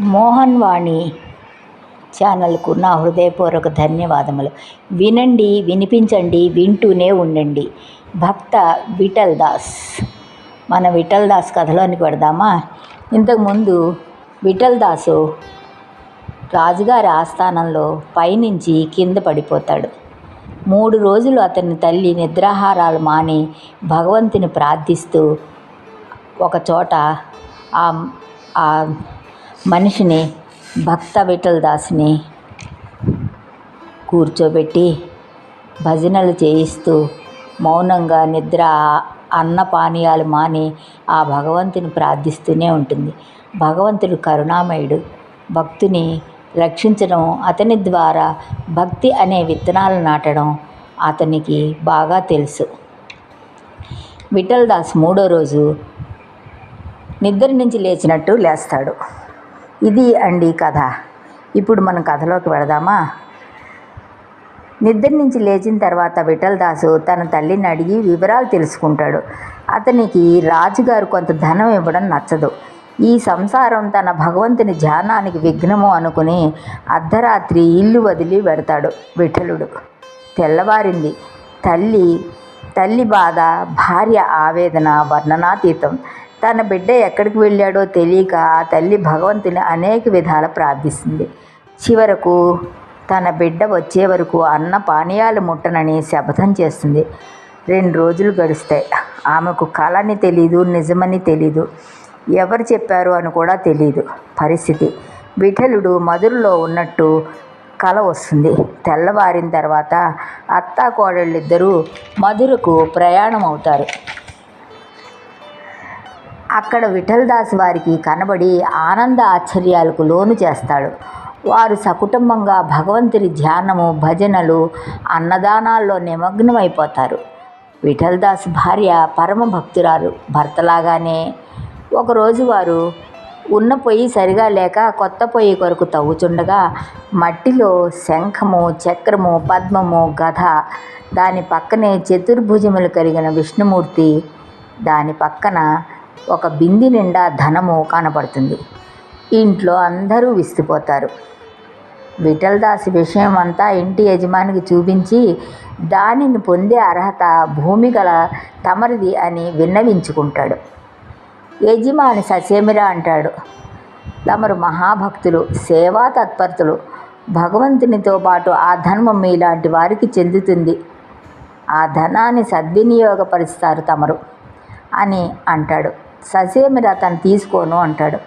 మోహన్ వాణి ఛానల్కు నా హృదయపూర్వక ధన్యవాదములు. వినండి వినిపించండి వింటూనే ఉండండి. భక్త విఠల్ దాస్. మన విఠల్ దాస్ కథలోనికి పెడదామా ఇంతకుముందు విఠల్ దాసు రాజుగారి ఆస్థానంలో పైనుంచి కింద పడిపోతాడు. మూడు రోజులు అతని తల్లి నిద్రాహారాలు మాని భగవంతుని ప్రార్థిస్తూ ఒక చోట ఆ ఆ మనిషిని భక్త విఠల్ దాస్ని కూర్చోబెట్టి భజనలు చేయిస్తూ మౌనంగా నిద్ర అన్న పానీయాలు మాని ఆ భగవంతుని ప్రార్థిస్తూనే ఉంటుంది. భగవంతుడు కరుణామయుడు. భక్తుని రక్షించడం అతని ద్వారా భక్తి అనే విత్తనాలు నాటడం అతనికి బాగా తెలుసు. విఠల్ దాస్ మూడో రోజు నిద్ర నుంచి లేచినట్టు లేస్తాడు. ఇది అండి కథ. ఇప్పుడు మనం కథలోకి వెళదామా? నిద్ర నుంచి లేచిన తర్వాత విఠల్ దాసు తన తల్లిని అడిగి వివరాలు తెలుసుకుంటాడు. అతనికి రాజుగారు కొంత ధనం ఇవ్వడం నచ్చదు. ఈ సంసారం తన భగవంతుని ధ్యానానికి విఘ్నము అనుకుని అర్ధరాత్రి ఇల్లు వదిలి వెడతాడు విఠలుడు. తెల్లవారింది. తల్లి తల్లి బాధ భార్య ఆవేదన వర్ణనాతీతం. తన బిడ్డ ఎక్కడికి వెళ్ళాడో తెలియక ఆ తల్లి భగవంతుని అనేక విధాల ప్రార్థిస్తుంది. చివరకు తన బిడ్డ వచ్చే వరకు అన్న పానీయాలు ముట్టనని శపథం చేస్తుంది. రెండు రోజులు గడుస్తాయి. ఆమెకు కళని తెలీదు నిజమని తెలీదు. ఎవరు చెప్పారు అని కూడా తెలియదు పరిస్థితి. విఠలుడు మధురలో ఉన్నట్టు కల వస్తుంది. తెల్లవారిన తర్వాత అత్తా కోడళ్ళిద్దరూ మధురకు ప్రయాణం అవుతారు అక్కడ విఠలదాస్ వారికి కనబడి ఆనంద ఆశ్చర్యాలకు లోను చేస్తాడు. వారు సకుటుంబంగా భగవంతుని ధ్యానము భజనలు అన్నదానాల్లో నిమగ్నమైపోతారు. విఠల్దాస్ భార్య పరమ భక్తురాలు. భర్తలాగానే ఒకరోజు వారు ఉన్న పొయ్యి సరిగా లేక కొత్త పొయ్యి కొరకు తవ్వుచుండగా మట్టిలో శంఖము చక్రము పద్మము గధ దాని పక్కనే చతుర్భుజములు కలిగిన విష్ణుమూర్తి దాని పక్కన ఒక బింది నిండా ధనము కనపడుతుంది ఇంట్లో అందరూ విసిపోతారు విఠలదాస్ విషయం అంతా ఇంటి యజమానికి చూపించి దానిని పొందే అర్హత భూమి గల తమరిది అని విన్నవించుకుంటాడు. యజమాని ససేమిరా అంటాడు. తమరు మహాభక్తులు సేవా తత్పరతులు భగవంతునితో పాటు ఆ ధర్మం మీలాంటి వారికి చెందుతుంది. ఆ ధనాన్ని సద్వినియోగపరుస్తారు తమరు అని అంటాడు. ససేమిరా తను తీసుకోను అంటాడు.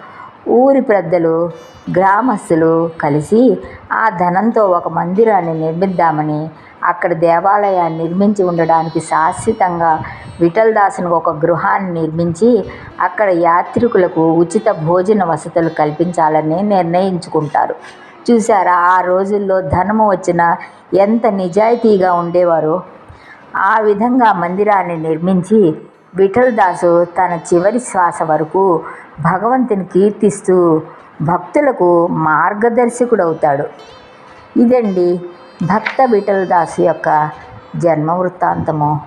ఊరి పెద్దలు గ్రామస్తులు కలిసి ఆ ధనంతో ఒక మందిరాన్ని నిర్మిద్దామని అక్కడ దేవాలయాన్ని నిర్మించి ఉండడానికి శాశ్వతంగా విఠల్ ఒక గృహాన్ని నిర్మించి అక్కడ యాత్రికులకు ఉచిత భోజన వసతులు కల్పించాలని నిర్ణయించుకుంటారు. చూసారా ఆ రోజుల్లో ధనము వచ్చిన ఎంత నిజాయితీగా ఉండేవారో? ఆ విధంగా మందిరాన్ని నిర్మించి విఠలదాసు తన చివరి శ్వాస వరకు భగవంతుని కీర్తిస్తూ భక్తులకు మార్గదర్శకుడవుతాడు. ఇదండి భక్త విఠలదాసు యొక్క జన్మ వృత్తాంతము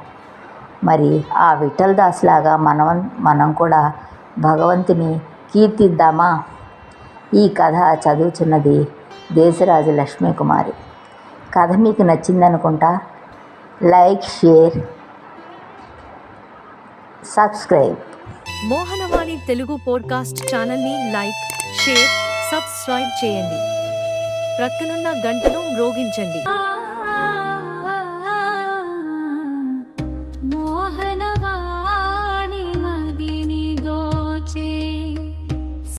మరి ఆ విఠల్ లాగా మనం మనం కూడా భగవంతుని కీర్తిద్దామా? ఈ కథ చదువుచున్నది దేశరాజు లక్ష్మీకుమారి. కథ మీకు నచ్చిందనుకుంటా like share subscribe Mohanavani Telugu podcast ఛానల్ని లైక్ షేర్ సబ్స్క్రైబ్ చేయండి. ప్రక్కనున్న గంటను మ్రోగించండి.